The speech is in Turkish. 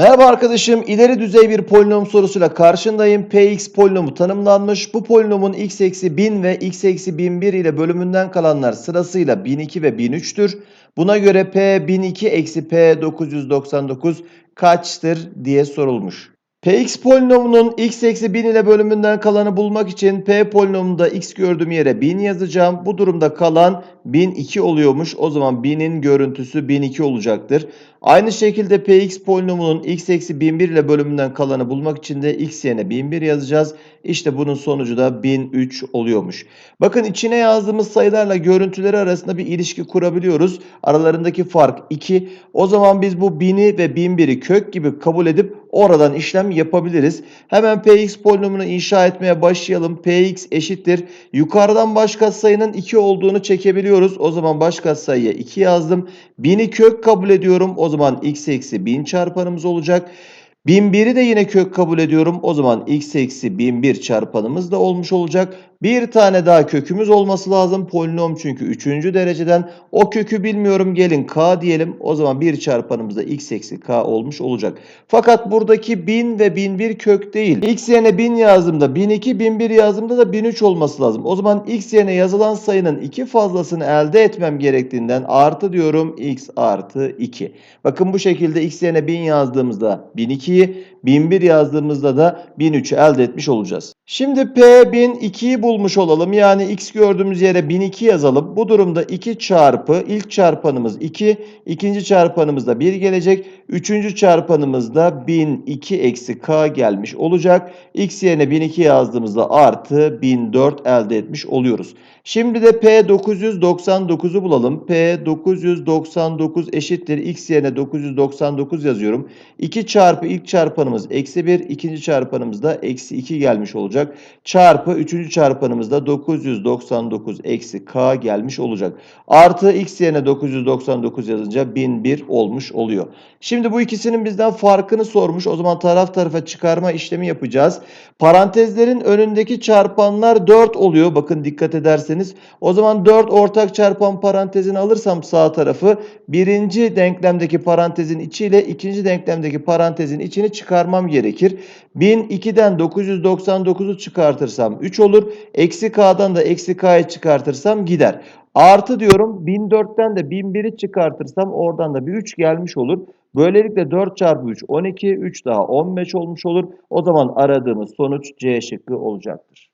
Merhaba arkadaşım, ileri düzey bir polinom sorusuyla karşındayım. Px polinomu tanımlanmış. Bu polinomun x eksi 1000 ve x eksi 1001 ile bölümünden kalanlar sırasıyla 1002 ve 1003'tür. Buna göre p 1002 eksi p 999 kaçtır diye sorulmuş. Px polinomunun x eksi 1000 ile bölümünden kalanı bulmak için p polinomunda x gördüğüm yere 1000 yazacağım. Bu durumda kalan 1002 oluyormuş. O zaman 1000'in görüntüsü 1002 olacaktır. Aynı şekilde px polinomunun x eksi 1001 ile bölümünden kalanı bulmak için de x yerine 1001 yazacağız. İşte bunun sonucu da 1003 oluyormuş. Bakın içine yazdığımız sayılarla görüntüleri arasında bir ilişki kurabiliyoruz. Aralarındaki fark 2. O zaman biz bu 1000'i ve 1001'i kök gibi kabul edip oradan işlem yapabiliriz. Hemen px polinomunu inşa etmeye başlayalım. px eşittir. Yukarıdan baş katsayının 2 olduğunu çekebiliyoruz. O zaman baş katsayıya 2 yazdım. 1000'i kök kabul ediyorum. O zaman x eksi 1000 çarpanımız olacak. 1001'i de yine kök kabul ediyorum. O zaman x eksi 1001 çarpanımız da olmuş olacak. Bir tane daha kökümüz olması lazım. Polinom çünkü 3. dereceden. O kökü bilmiyorum. Gelin k diyelim. O zaman 1 çarpanımız da x eksi k olmuş olacak. Fakat buradaki 1000 ve 1001 kök değil. x yerine 1000 yazdığımda 1002, 1001 yazdığımda da 1003 olması lazım. O zaman x yerine yazılan sayının iki fazlasını elde etmem gerektiğinden artı diyorum x artı 2. Bakın bu şekilde x yerine 1000 yazdığımızda 1002'yi, 1001 yazdığımızda da 1003'ü elde etmiş olacağız. Şimdi p 1002'yi bulmuş olalım. Yani x gördüğümüz yere 1002 yazalım. Bu durumda 2 çarpı ilk çarpanımız 2, ikinci çarpanımız da 1 gelecek. Üçüncü çarpanımız da 1002 eksi k gelmiş olacak. x yerine 1002 yazdığımızda artı 1004 elde etmiş oluyoruz. Şimdi de p 999'u bulalım. p 999 eşittir x yerine 999 yazıyorum. 2 çarpı ilk çarpanımız eksi 1, ikinci çarpanımız da eksi 2 gelmiş olacak. Çarpı üçüncü çarpanımız da 999 eksi k gelmiş olacak. Artı x yerine 999 yazınca 1001 olmuş oluyor. Şimdi bu ikisinin bizden farkını sormuş. O zaman taraf tarafa çıkarma işlemi yapacağız. Parantezlerin önündeki çarpanlar 4 oluyor. Bakın dikkat ederseniz. O zaman 4 ortak çarpan parantezini alırsam sağ tarafı birinci denklemdeki parantezin içiyle ikinci denklemdeki parantezin içini çıkarmam gerekir. 1002'den 999'u çıkartırsam 3 olur. Eksi k'dan da eksi k'yı çıkartırsam gider. Artı diyorum 1004'ten de 1001'i çıkartırsam oradan da bir 3 gelmiş olur. Böylelikle 4 çarpı 3 12, 3 daha 15 olmuş olur. O zaman aradığımız sonuç C şıkkı olacaktır.